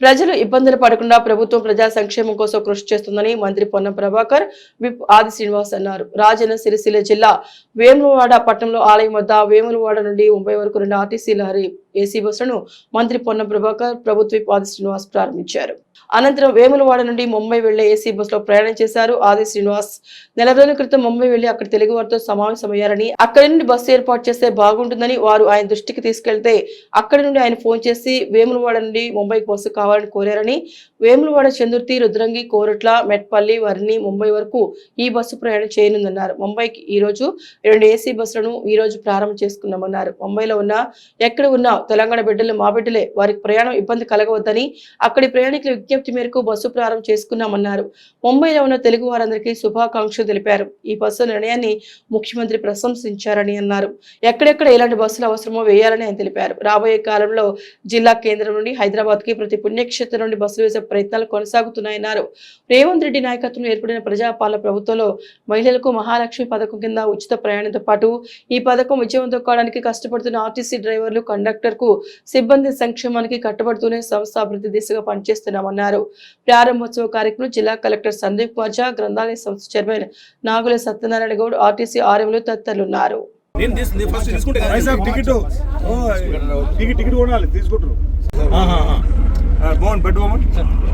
ప్రజలు ఇబ్బందులు పడకుండా ప్రభుత్వం ప్రజా సంక్షేమం కోసం కృషి చేస్తుందని మంత్రి పొన్నం ప్రభాకర్ విప్ ఆది శ్రీనివాస్ అన్నారు. రాజన్న సిరిసిల్ల జిల్లా వేములవాడ పట్టణంలో ఆలయం వద్ద వేములవాడ నుండి ముంబై వరకు రెండు ఆర్టీసీ లారీ ఏసీ బస్సులను మంత్రి పొన్న ప్రభాకర్ ప్రభుత్వ ఆది శ్రీనివాస్ ప్రారంభించారు. అనంతరం వేములవాడ నుండి ముంబై వెళ్ళే ఏసీ బస్సులో ప్రయాణం చేశారు ఆది శ్రీనివాస్. నెల రోజుల క్రితం ముంబై వెళ్ళి అక్కడ తెలుగు వారితో సమావేశమయ్యారని అక్కడి నుండి బస్సు ఏర్పాటు చేస్తే బాగుంటుందని వారు ఆయన దృష్టికి తీసుకెళ్తే అక్కడి నుండి ఆయన ఫోన్ చేసి వేములవాడ నుండి ముంబైకి బస్సు కావాలని కోరారని వేములవాడ చందుర్తి రుద్రంగి కోరట్ల మెట్పల్లి వర్ణి ముంబై వరకు ఈ బస్సు ప్రయాణం చేయనుందన్నారు. ముంబైకి ఈ రోజు రెండు ఏసీ బస్సులను ఈ రోజు ప్రారంభం చేసుకున్నామన్నారు. ముంబైలో ఉన్న ఎక్కడ ఉన్న తెలంగాణ బిడ్డలు మా బిడ్డలే వారికి ప్రయాణం ఇబ్బంది కలగవద్దని అక్కడి ప్రయాణికుల విజ్ఞప్తి మేరకు బస్సు ప్రారంభం చేసుకున్నామన్నారు. ముంబైలో ఉన్న తెలుగు వారందరికీ శుభాకాంక్షలు తెలిపారు. ఈ బస్సు నిర్ణయాన్ని ముఖ్యమంత్రి ప్రశంసించారని అన్నారు. ఎక్కడెక్కడ ఎలాంటి బస్సులు అవసరమో వేయాలని ఆయన తెలిపారు. రాబోయే కాలంలో జిల్లా కేంద్రం నుండి హైదరాబాద్కి ప్రతి పుణ్యక్షేత్రం నుండి బస్సులు వేసే ప్రయత్నాలు కొనసాగుతున్నాయన్నారు. రేవంత్ రెడ్డి నాయకత్వంలో ఏర్పడిన ప్రజాపాలన ప్రభుత్వంలో మహిళలకు మహాలక్ష్మి పథకం కింద ఉచిత ప్రయాణంతో పాటు ఈ పథకం విజయవంతం కావడానికి కష్టపడుతున్న ఆర్టీసీ డ్రైవర్లు కండక్టర్ వరకు సిబ్బంది సంక్షేమానికి కట్టుబడుతూనే సంస్థ అభివృద్ధి దిశగా పనిచేస్తున్నామన్నారు. ప్రారంభోత్సవ కార్యక్రమం జిల్లా కలెక్టర్ సందీప్ వాజా గ్రంథాలయ సంస్థ చైర్మన్ నాగుల సత్యనారాయణ గౌడ్ ఆర్టీసీ ఆర్ఎంలు తదితరులు ఉన్నారు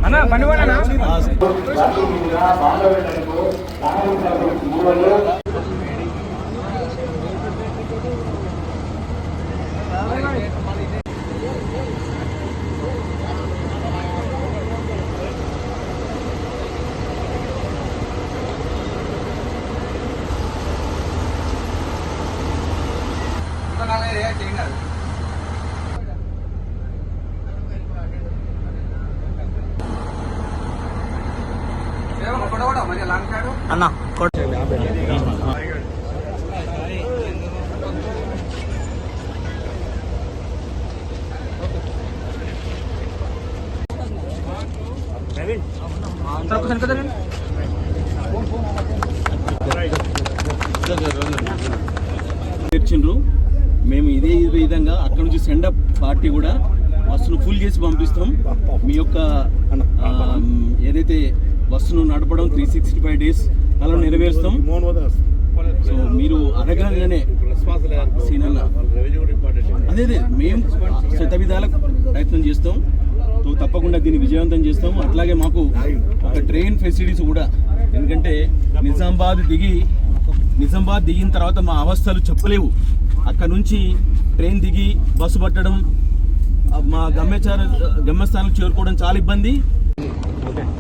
అన్న అన్న తెచ్చిండ్రు మేము ఇదే విధంగా అక్కడ నుంచి సెండప్ పార్టీ కూడా బస్సును ఫుల్ చేసి పంపిస్తాం. మీ యొక్క ఏదైతే బస్సును నడపడం త్రీ సిక్స్టీ ఫైవ్ డేస్ అలా నెరవేరుస్తాం. సో మీరు అడగగానే సీనన్న. అదే అదే మేము శత విధాలకు ప్రయత్నం చేస్తాం. సో తప్పకుండా దీన్ని విజయవంతం చేస్తాం. అట్లాగే మాకు ఒక ట్రైన్ ఫెసిలిటీస్ కూడా. ఎందుకంటే నిజామాబాద్ దిగి నిజామాబాద్ దిగిన తర్వాత మా అవస్థలు చెప్పలేవు. అక్కడ నుంచి ట్రైన్ దిగి బస్సు పట్టడం మా గమ్యచార గమ్యస్థానం చేరుకోవడం చాలా ఇబ్బంది.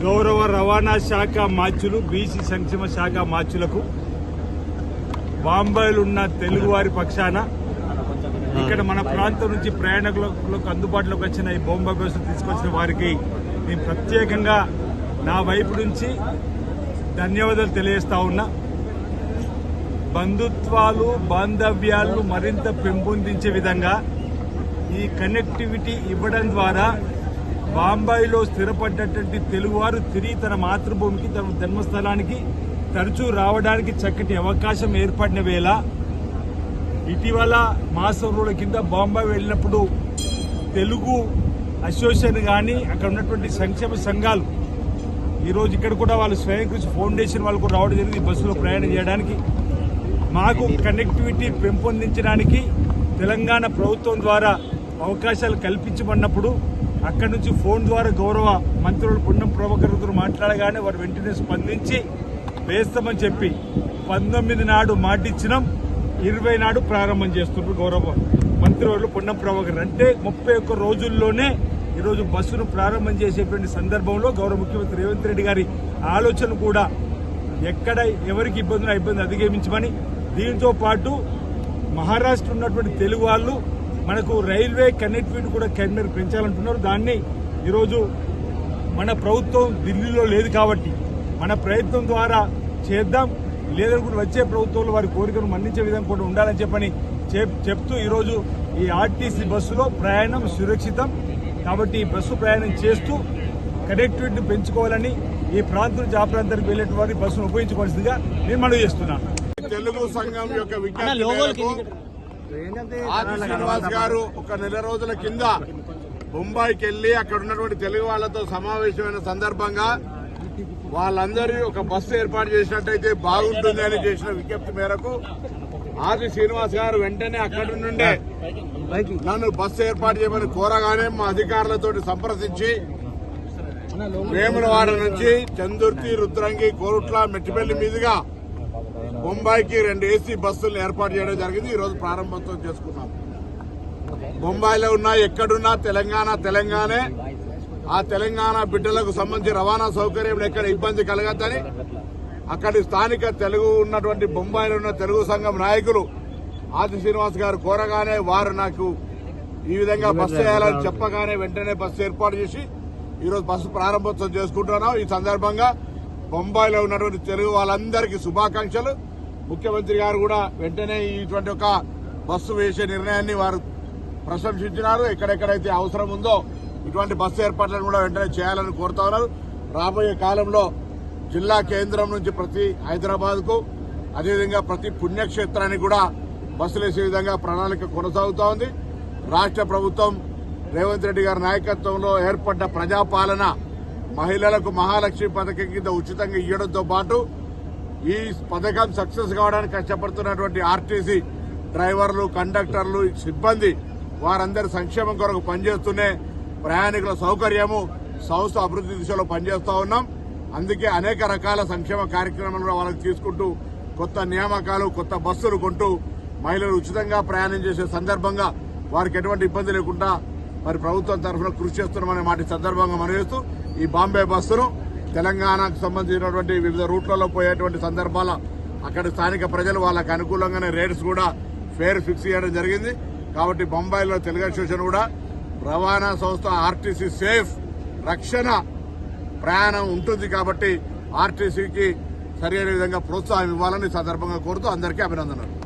గౌరవ రవాణా శాఖ మార్చులు బీసీ సంక్షేమ శాఖ మార్చులకు బాంబేలో ఉన్న తెలుగువారి పక్షాన ఇక్కడ మన ప్రాంతం నుంచి ప్రయాణికులకు అందుబాటులోకి వచ్చిన ఈ బొంబాయి బస్సు తీసుకొచ్చిన వారికి నేను ప్రత్యేకంగా నా వైపు నుంచి ధన్యవాదాలు తెలియజేస్తా ఉన్నా. బంధుత్వాలు బాంధవ్యాలు మరింత పెంపొందించే విధంగా ఈ కనెక్టివిటీ ఇవ్వడం ద్వారా బాంబాయిలో స్థిరపడ్డటువంటి తెలుగువారు తిరిగి తన మాతృభూమికి తన జన్మస్థలానికి తరచూ రావడానికి చక్కటి అవకాశం ఏర్పడిన వేళ ఇటీవల రోజుల కింద బాంబాయి వెళ్ళినప్పుడు తెలుగు అసోసియేషన్ కానీ అక్కడ ఉన్నటువంటి సంక్షేమ సంఘాలు ఈరోజు ఇక్కడ కూడా వాళ్ళు స్వయం కృషి ఫౌండేషన్ వాళ్ళు కూడా రావడం జరిగింది బస్సులో ప్రయాణం చేయడానికి. మాకు కనెక్టివిటీ పెంపొందించడానికి తెలంగాణ ప్రభుత్వం ద్వారా అవకాశాలు కల్పించమన్నప్పుడు అక్కడి నుంచి ఫోన్ ద్వారా గౌరవ మంత్రులు పుణ్యం ప్రభాకర్తో మాట్లాడగానే వారు వెంటనే స్పందించి వేస్తామని చెప్పి పంతొమ్మిది నాడు మాటిచ్చినాం ఇరవై నాడు ప్రారంభం చేస్తున్నారు గౌరవ మంత్రివర్యులు పుణ్యం ప్రభాకర్. అంటే ముప్పై ఒక్క రోజుల్లోనే ఈరోజు బస్సును ప్రారంభం చేసేటువంటి సందర్భంలో గౌరవ ముఖ్యమంత్రి రేవంత్ రెడ్డి గారి ఆలోచన కూడా ఎక్కడ ఎవరికి ఇబ్బందులు ఆ ఇబ్బంది అధిగమించమని దీంతో పాటు మహారాష్ట్ర ఉన్నటువంటి తెలుగు వాళ్ళు మనకు రైల్వే కనెక్టివిటీ కూడా కెన్నర్ పెంచాలంటున్నారు. దాన్ని ఈరోజు మన ప్రభుత్వం ఢిల్లీలో లేదు కాబట్టి మన ప్రయత్నం ద్వారా చేద్దాం. లేదనుకుంటే వచ్చే ప్రభుత్వంలో వారి కోరికను మన్నించే విధంగా కూడా ఉండాలని చెప్పని చెప్- చెప్తూ ఈరోజు ఈ ఆర్టీసీ బస్సులో ప్రయాణం సురక్షితం. కాబట్టి ఈ బస్సు ప్రయాణం చేస్తూ కనెక్టివిటీని పెంచుకోవాలని ఈ ప్రాంతం నుంచి ఆ ప్రాంతానికి వెళ్ళేటువంటి వారి బస్సును ఉపయోగించుకోవాల్సిందిగా నేను మనవి చేస్తున్నాను. తెలుగు సంఘం యొక్క విజ్ఞప్తి ఆది శ్రీనివాస్ గారు ఒక నెల రోజుల కింద బొంబాయికి వెళ్ళి అక్కడ ఉన్నటువంటి తెలుగు వాళ్ళతో సమావేశమైన సందర్భంగా వాళ్ళందరూ ఒక బస్సు ఏర్పాటు చేసినట్టయితే బాగుంటుంది అని చేసిన విజ్ఞప్తి మేరకు ఆది శ్రీనివాస్ గారు వెంటనే అక్కడి నుండే నన్ను బస్సు ఏర్పాటు చేయమని కోరగానే మా అధికారులతో సంప్రదించి వేములవాడ నుంచి చందుర్తి రుద్రంగి కోరుట్ల మెట్టిపల్లి మీదుగా బొంబాయికి రెండు ఏసీ బస్సులను ఏర్పాటు చేయడం జరిగింది. ఈ రోజు ప్రారంభోత్సవం చేసుకున్నాం. బొంబాయిలో ఉన్నా ఎక్కడున్నా తెలంగాణ తెలంగాణే. ఆ తెలంగాణ బిడ్డలకు సంబంధించి రవాణా సౌకర్యం ఎక్కడ ఇబ్బంది కలగద్దని అక్కడి స్థానిక తెలుగు ఉన్నటువంటి బొంబాయిలో ఉన్న తెలుగు సంఘం నాయకులు ఆది శ్రీనివాస్ గారు కోరగానే వారు నాకు ఈ విధంగా బస్సు వేయాలని చెప్పగానే వెంటనే బస్సు ఏర్పాటు చేసి ఈరోజు బస్సు ప్రారంభోత్సవం చేసుకుంటున్నాం. ఈ సందర్భంగా బొంబాయిలో ఉన్నటువంటి తెలుగు వాళ్ళందరికీ శుభాకాంక్షలు. ముఖ్యమంత్రి గారు కూడా వెంటనే ఇటువంటి ఒక బస్సు వేసే నిర్ణయాన్ని వారు ప్రశంసించినారు. ఎక్కడెక్కడైతే అవసరం ఉందో ఇటువంటి బస్సు ఏర్పాట్లను కూడా వెంటనే చేయాలని కోరుతా ఉన్నారు. రాబోయే కాలంలో జిల్లా కేంద్రం నుంచి ప్రతి హైదరాబాద్కు అదేవిధంగా ప్రతి పుణ్యక్షేత్రానికి కూడా బస్సులు వేసే విధంగా ప్రణాళిక కొనసాగుతూ ఉంది. రాష్ట్ర ప్రభుత్వం రేవంత్ రెడ్డి గారి నాయకత్వంలో ఏర్పడ్డ ప్రజాపాలన మహిళలకు మహాలక్ష్మి పథకం కింద ఉచితంగా ఇవ్వడంతో పాటు ఈ పథకం సక్సెస్ కావడానికి కష్టపడుతున్నటువంటి ఆర్టీసీ డ్రైవర్లు కండక్టర్లు సిబ్బంది వారందరి సంక్షేమం కొరకు పనిచేస్తూనే ప్రయాణికుల సౌకర్యము సంస్థ అభివృద్ధి దిశలో పనిచేస్తూ ఉన్నాం. అందుకే అనేక రకాల సంక్షేమ కార్యక్రమాలు వాళ్ళకి తీసుకుంటూ కొత్త నియామకాలు కొత్త బస్సులు కొంటూ మహిళలు ఉచితంగా ప్రయాణం చేసే సందర్భంగా వారికి ఎటువంటి ఇబ్బంది లేకుండా మరి ప్రభుత్వం తరఫున కృషి చేస్తున్నామనే మాట సందర్భంగా సందర్భంగా మనవేస్తూ ఈ బాంబే బస్సును తెలంగాణకు సంబంధించినటువంటి వివిధ రూట్లలో పోయేటువంటి సందర్భాల అక్కడ స్థానిక ప్రజలు వాళ్ళకు అనుకూలంగానే రేట్స్ కూడా ఫేర్ ఫిక్స్ చేయడం జరిగింది. కాబట్టి బొంబాయిలో తెలుగు అసోసియేషన్ కూడా రవాణా సంస్థ ఆర్టీసీ సేఫ్ రక్షణ ప్రయాణం ఉంటుంది కాబట్టి ఆర్టీసీకి సరైన విధంగా ప్రోత్సాహం ఇవ్వాలని సందర్భంగా కోరుతూ అందరికీ అభినందనలు.